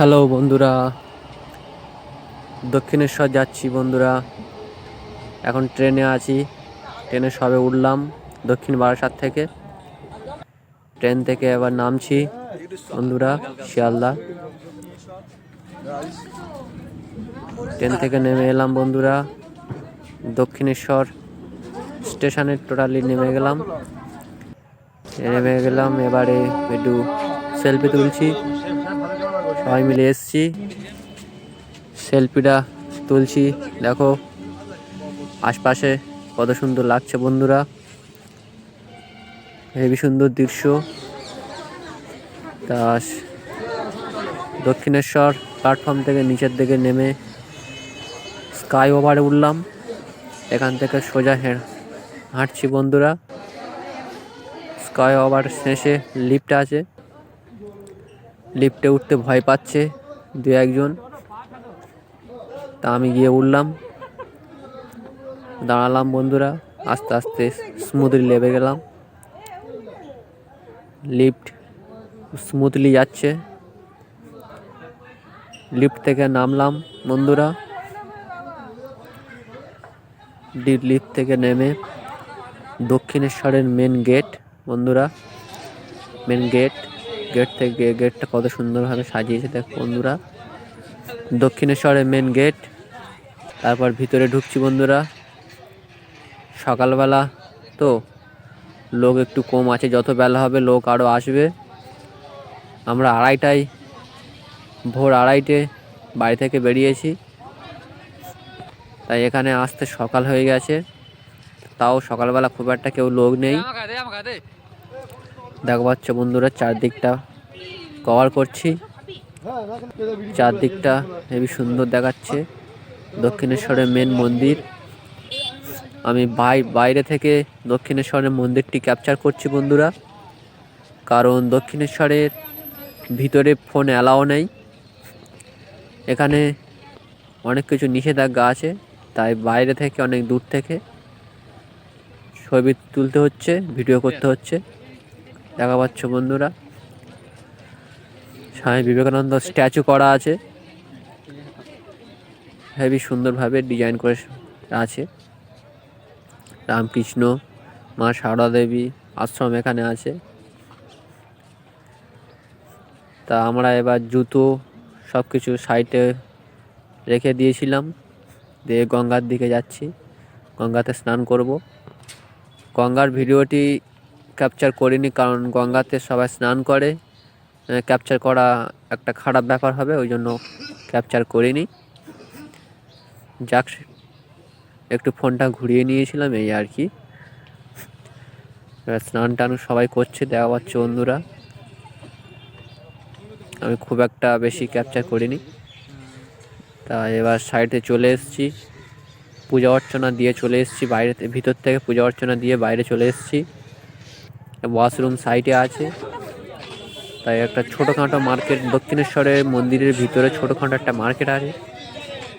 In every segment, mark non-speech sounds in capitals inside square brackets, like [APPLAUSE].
Hello বন্ধুরা, দক্ষিণেশ্বর যাচ্ছি বন্ধুরা। এখন ট্রেনে আছি, ট্রেনে সবে উঠলাম দক্ষিণ বারাসাত থেকে। ট্রেন থেকে এবার নামছি বন্ধুরা শিয়ালদা। ট্রেন থেকে নেমে এলাম বন্ধুরা দক্ষিণেশ্বর স্টেশনে, টোটালি নেমে গেলাম। নেমে গেলাম, এবারে একটু সেলফি তুলছি। সবাই মিলে এসছি। সেলফিটা তুলছি। দেখো, আশপাশে কত সুন্দর লাগছে বন্ধুরা। হেবি সুন্দর দৃশ্য। তা দক্ষিণেশ্বর প্ল্যাটফর্ম থেকে নিচের দিকে নেমে স্কাই ওভারে উঠলাম। এখান থেকে সোজা হেঁ- হাঁটছি বন্ধুরা। স্কাই ওভার শেষে লিফট আছে। লিফটে উঠতে ভয় পাচ্ছে দু একজন। তা আমি গিয়ে উঠলাম। দাঁড়ালাম বন্ধুরা, আস্তে আস্তে স্মুথলি লেবে গেলাম। লিফট স্মুথলি যাচ্ছে। লিফট থেকে নামলাম বন্ধুরা। লিফট থেকে নেমে দক্ষিণেশ্বরের মেন গেট বন্ধুরা মেন গেট গেট থেকে, গেটটা কত সুন্দরভাবে সাজিয়েছে দেখ বন্ধুরা। দক্ষিণেশ্বরের মেন গেট তারপর ভিতরে ঢুকছি বন্ধুরা। সকালবেলা তো লোক একটু কম আছে, যত বেলা হবে লোক আরও আসবে। আমরা আড়াইটায়, ভোর আড়াইটে বাড়ি থেকে বেরিয়েছি। তাই এখানে আসতে সকাল হয়ে গেছে। তাও সকালবেলা খুব একটা কেউ লোক নেই। দেখো পাচ্ছ বন্ধুরা, চারদিকটা কভার করছি। চারদিকটা হেবি সুন্দর দেখাচ্ছে। দক্ষিণেশ্বরের মেন মন্দির। আমি বাই বাইরে থেকে দক্ষিণেশ্বরের মন্দিরটি ক্যাপচার করছি বন্ধুরা। কারণ দক্ষিণেশ্বরের ভিতরে ফোন অ্যালাও নেই। এখানে অনেক কিছু নিষেধাজ্ঞা আছে, তাই বাইরে থেকে, অনেক দূর থেকে ছবি তুলতে হচ্ছে ভিডিও করতে হচ্ছে। দেখা পাচ্ছ বন্ধুরা। স্বামী বিবেকানন্দ স্ট্যাচু করা আছে। হেবি সুন্দরভাবে ডিজাইন করে আছে। রামকৃষ্ণ, মা সারদা দেবী আশ্রম এখানে আছে। তা আমরা এবার জুতো সব কিছু সাইডে রেখে দিয়েছিলাম। দিয়ে গঙ্গার দিকে যাচ্ছি। গঙ্গাতে স্নান করব। গঙ্গার ভিডিওটি ক্যাপচার করিনি কারণ গঙ্গাতে সবাই স্নান করে। ক্যাপচার করা একটা খারাপ ব্যাপার হবে, ওই জন্য ক্যাপচার করিনি। যাক, একটু ফোনটা ঘুরিয়ে নিয়েছিলাম, এই আর কি। স্নান টান সবাই করছে দেখা পাচ্ছে বন্ধুরা। আমি খুব একটা বেশি ক্যাপচার করিনি। তা এবার সাইডে চলে এসেছি। পূজা অর্চনা দিয়ে চলে এসেছি, বাইরে, ভিতর থেকে পূজা অর্চনা দিয়ে বাইরে চলে এসেছি। ওয়াশরুম সাইডে আছে। তাই একটা ছোটোখাটো মার্কেট দক্ষিণেশ্বরের মন্দিরের ভিতরে ছোটোখাটো একটা মার্কেট আছে।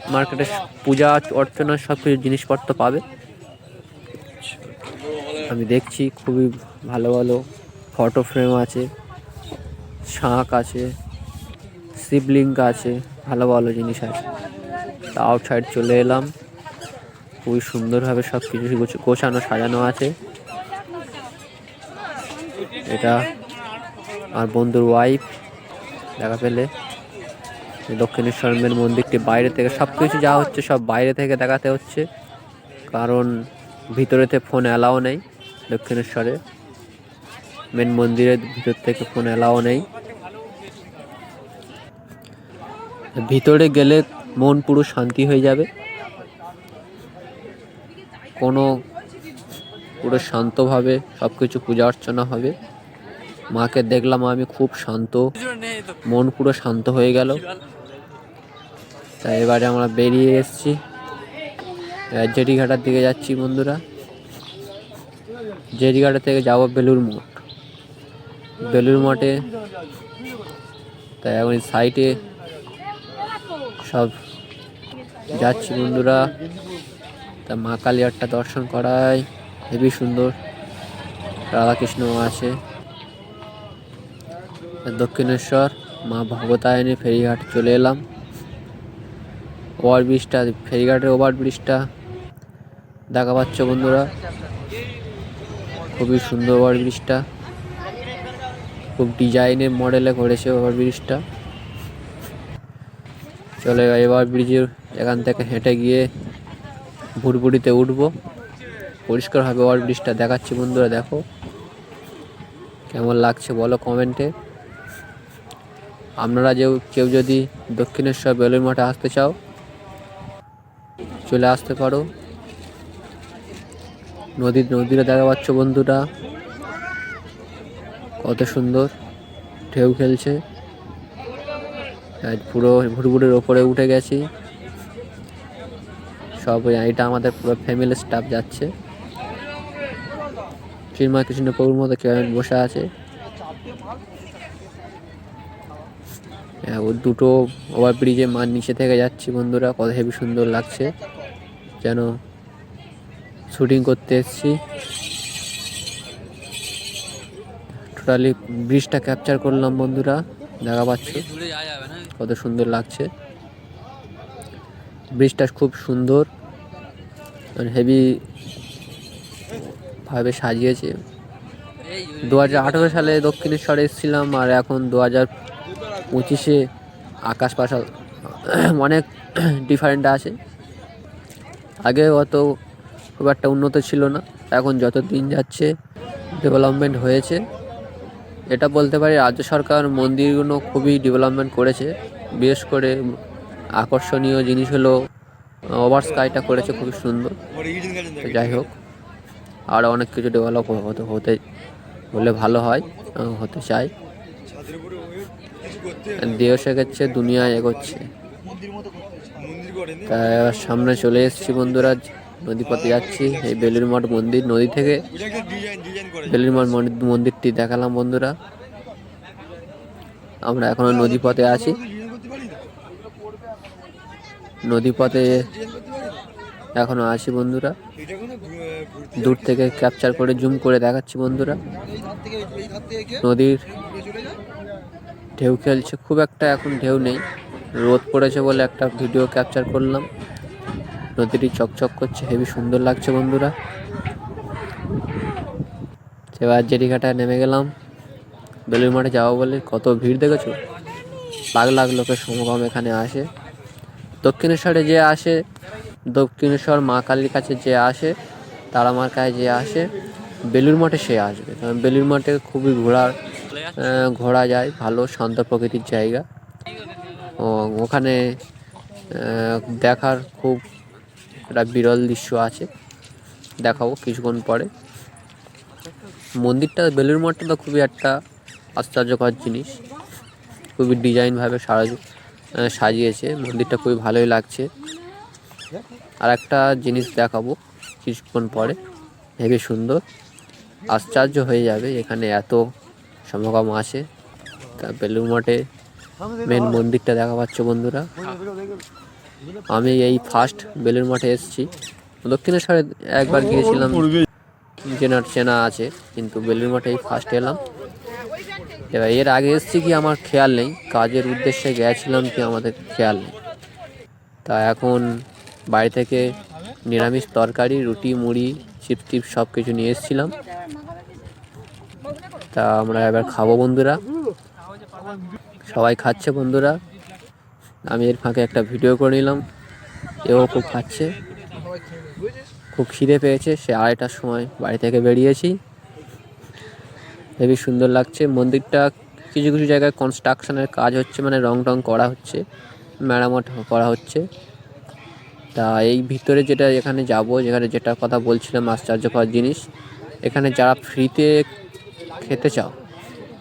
মার্কেটে পূজা, অর্চনা সব কিছু জিনিসপত্র পাবে। আমি দেখছি খুবই ভালো ভালো ফটো ফ্রেম আছে। শাঁখ আছে। শিবলিঙ্গ আছে। ভালো ভালো জিনিস আছে। তা আউটসাইড চলে এলাম। খুবই সুন্দরভাবে সব কিছু গোছানো, সাজানো আছে। এটা আর বন্ধুর ওয়াইফ দেখা পেলে। দক্ষিণেশ্বর মেন মন্দিরটি বাইরে থেকে সব কিছু যা হচ্ছে, সব বাইরে থেকে দেখাতে হচ্ছে। কারণ ভিতরেতে ফোন অ্যালাও নেই দক্ষিণেশ্বরে। মেন মন্দিরের ভিতর থেকে ফোন অ্যালাও নেই। ভিতরে গেলে মন পুরো শান্তি হয়ে যাবে। কোনো পুরো শান্তভাবে সব কিছু পূজা অর্চনা হবে। মাকে দেখলাম, আমি খুব শান্ত। মন পুরো শান্ত হয়ে গেল। তাই এবারে আমরা বেরিয়ে এসেছি। জেডিঘাটার দিকে যাচ্ছি বন্ধুরা। জেডিঘাটা থেকে যাব বেলুর মঠ। বেলুর মঠে। তাই এখন সাইডে সব যাচ্ছি বন্ধুরা। তা মা কালিয়ারটা দর্শন করায়। হেবি সুন্দর। রাধাকৃষ্ণ আছে। দক্ষিণেশ্বর, মা ভগতায়নী ফেরিঘাট চলে এলাম। ওভারব্রিজটা, ফেরিঘাটের ওভারব্রিজটা দেখা পাচ্ছ বন্ধুরা। খুবই সুন্দর ওভারব্রিজটা। খুব ডিজাইনের মডেলে করেছে ওভারব্রিজটা। চলে এবার ব্রিজের এখান থেকে হেঁটে গিয়ে ভুটভুটিতে উঠবো। পরিষ্কারভাবে ওভারব্রিজটা দেখাচ্ছি বন্ধুরা, দেখো। কেমন লাগছে বলো কমেন্টে। আপনারা যে কেউ যদি দক্ষিণেশ্বর বেলুর মাঠে আসতে চাও, চলে আসতে পারো। নদীর নদীটা দেখা পাচ্ছ বন্ধুরা, কত সুন্দর, ঢেউ খেলছে। পুরো ভুটভুটের ওপরে উঠে গেছি। সব এটা আমাদের পুরো ফ্যামিলি স্টাফ যাচ্ছে। চিন্ময় কৃষ্ণপ্রভুর মতো কেউ বসে আছে। ও দুটো ওভার ব্রিজে মার নিচে থেকে যাচ্ছি বন্ধুরা, কত হেভি সুন্দর লাগছে। যেন শুটিং করতে এসেছি। টোটালি ব্রিজটা ক্যাপচার করলাম বন্ধুরা, দেখা পাচ্ছ? কত সুন্দর লাগছে। ব্রিজটা খুব সুন্দর হেভি ভাবে সাজিয়েছে। দু হাজার আঠেরো সালে দক্ষিণেশ্বরে এসেছিলাম, আর এখন দু হাজার পঁচিশে আকাশ পাশাল, [CLEARS THROAT] অনেক [CLEARS THROAT] ডিফারেন্ট আছে আগে অত খুব একটা উন্নত ছিল না, এখন যত দিন যাচ্ছে ডেভেলপমেন্ট হয়েছে। এটা বলতে পারি রাজ্য সরকার মন্দিরগুলো খুবই ডেভেলপমেন্ট করেছে, বিশেষ করে আকর্ষণীয় জিনিস হলো, ওভার স্কাইটা করেছে খুবই সুন্দর। যাই হোক, আর অনেক কিছু ডেভেলপ হতে হতে হলে ভালো হয়, হতে চাই। দেহ শেখাচ্ছে দুনিয়া এগোচ্ছে। তা এবার সামনে চলে এসেছি বন্ধুরা নদীপথে যাচ্ছি। এই বেলুর মঠ মন্দির নদী থেকে। বেলুর মঠ মন্দির- মন্দিরটি দেখালাম বন্ধুরা। আমরা এখনও নদীপথে আছি। নদীপথে এখনও আছি বন্ধুরা। দূর থেকে ক্যাপচার করে জুম করে দেখাচ্ছি বন্ধুরা। নদীর ঢেউ খেলছে, খুব একটা এখন ঢেউ নেই। রোদ পড়েছে বলে একটা ভিডিও ক্যাপচার করলাম। নদীটি চকচক করছে, হেবি সুন্দর লাগছে বন্ধুরা। এবার জেরিঘাটায় নেমে গেলাম। বেলুর মাঠে যাব বলে কত ভিড় দেখেছ? লাখ লাখ লোকের সমাগম এখানে আসে। দক্ষিণেশ্বরে যে আসে, দক্ষিণেশ্বর মা কালীর কাছে যে আসে তারা মার কাছে যে আসে বেলুর মাঠে সে আসবে। কারণ বেলুর মাঠে খুবই ঘোরার ঘোরা যায়, ভালো শান্ত প্রকৃতির জায়গা। ও ওখানে দেখার খুব একটা বিরল দৃশ্য আছে। দেখাবো কিছুক্ষণ পরে। মন্দিরটা বেলুর মঠটা তো খুবই একটা আশ্চর্যকর জিনিস। খুবই ডিজাইনভাবে সারা সাজিয়েছে। মন্দিরটা খুবই ভালোই লাগছে। আর একটা জিনিস দেখাবো কিছুক্ষণ পরে। হেবি সুন্দর। আশ্চর্য হয়ে যাবে এখানে এত সমাগম আছে। তা বেলুর মঠে মেন মন্দিরটা দেখা পাচ্ছ বন্ধুরা। আমি এই ফার্স্ট বেলুর মঠে এসেছি। দক্ষিণেশ্বরে একবার গিয়েছিলাম। চেনার চেনা আছে, কিন্তু বেলুর মঠে এই ফার্স্ট এলাম। এবার এর আগে এসেছি কি আমার খেয়াল নেই। কাজের উদ্দেশ্যে গেছিলাম কি আমাদের খেয়াল নেই। তা এখন বাড়ি থেকে নিরামিষ তরকারি, রুটি, মুড়ি চিপ টিপ সব কিছু নিয়ে এসেছিলাম। তা আমরা এবার খাব বন্ধুরা। সবাই খাচ্ছে বন্ধুরা। আমি এর ফাঁকে একটা ভিডিও করে নিলাম। এও খুব খাচ্ছে। খুব খিদে পেয়েছে। সে আড়াইটার সময় বাড়ি থেকে বেরিয়েছি। হেবি সুন্দর লাগছে। মন্দিরটা কিছু কিছু জায়গায় কনস্ট্রাকশনের কাজ হচ্ছে মানে রং টং করা হচ্ছে, মেরামত করা হচ্ছে। তা এই ভিতরে যেটা এখানে যাব, যেখানে যেটা কথা বলছিলাম, আশ্চর্যকর জিনিস। এখানে যারা ফ্রিতে খেতে চাও,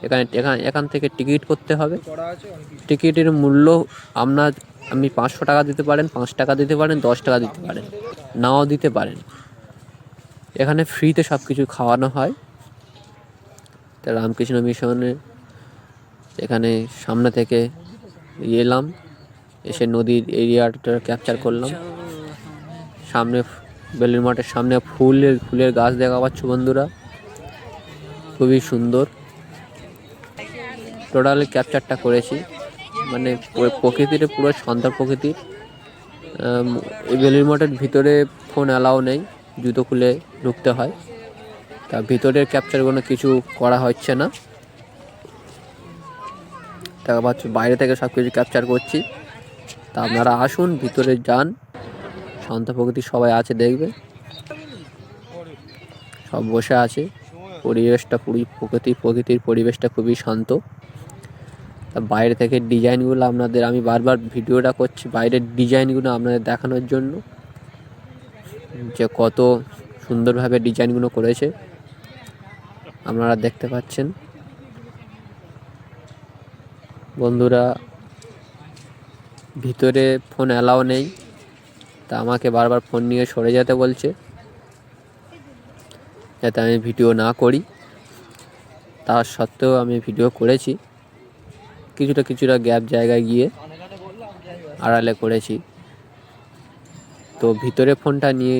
এখানে, এখান এখান থেকে টিকিট করতে হবে। টিকিটের মূল্য আপনার আপনি পাঁচশো টাকা দিতে পারেন, পাঁচ টাকা দিতে পারেন, দশ টাকা দিতে পারেন, নাও দিতে পারেন। এখানে ফ্রিতে সব কিছু খাওয়ানো হয়। তা রামকৃষ্ণ মিশনে এখানে সামনে থেকে এলাম, এসে নদীর এরিয়াটা ক্যাপচার করলাম। সামনে বেলুর মাঠের সামনে ফুলের ফুলের গাছ দেখা পাচ্ছ বন্ধুরা। খুবই সুন্দর। টোটালি ক্যাপচারটা করেছি। মানে পুরো প্রকৃতির, পুরো শান্ত প্রকৃতির। বেলুর মঠের ভিতরে ফোন অ্যালাও নেই। জুতো খুলে ঢুকতে হয়। তা ভিতরের ক্যাপচারগুলো কিছু করা হচ্ছে না। দেখা পাচ্ছ বাইরে থেকে সব কিছু ক্যাপচার করছি। তা আপনারা আসুন, ভিতরে যান। শান্ত প্রকৃতি সবাই আছে, দেখবে। সব বসে আছে। পরিবেশটা পুরী প্রকৃতি, প্রকৃতির পরিবেশটা খুবই শান্ত। তা বাইরে থেকে ডিজাইনগুলো আপনাদের, আমি বারবার ভিডিওটা করছি, বাইরের ডিজাইনগুলো আপনাদের দেখানোর জন্য। যে কত সুন্দরভাবে ডিজাইনগুলো করেছে, আপনারা দেখতে পাচ্ছেন। বন্ধুরা, ভিতরে ফোন অ্যালাও নেই, তা আমাকে বারবার ফোন নিয়ে সরে যেতে বলছে। যাতে আমি ভিডিও না করি। তা সত্ত্বেও আমি ভিডিও করেছি। কিছুটা কিছুটা গ্যাপ জায়গায় গিয়ে আড়ালে করেছি। তো ভিতরে ফোনটা নিয়ে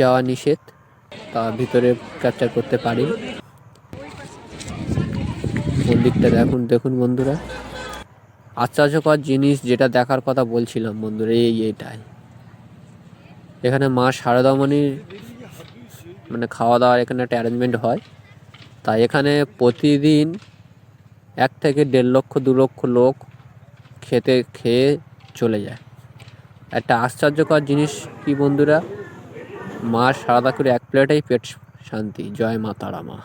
যাওয়া নিষেধ। তা ভিতরে ক্যাপচার করতে পারি। মন্দিরটা দেখুন দেখুন বন্ধুরা। আশ্চর্যকর জিনিস যেটা দেখার কথা বলছিলাম বন্ধুরা, এই, এইটাই। এখানে মা শারদামণির মানে খাওয়া দাওয়ার এখানে একটা অ্যারেঞ্জমেন্ট হয়। তাই এখানে প্রতিদিন এক থেকে দেড় লক্ষ, দু লক্ষ লোক খেতে, খেয়ে চলে যায়। একটা আশ্চর্যকর জিনিস কি বন্ধুরা? মা সারাদা করে এক প্লেটেই পেট শান্তি। জয় মা তারা মা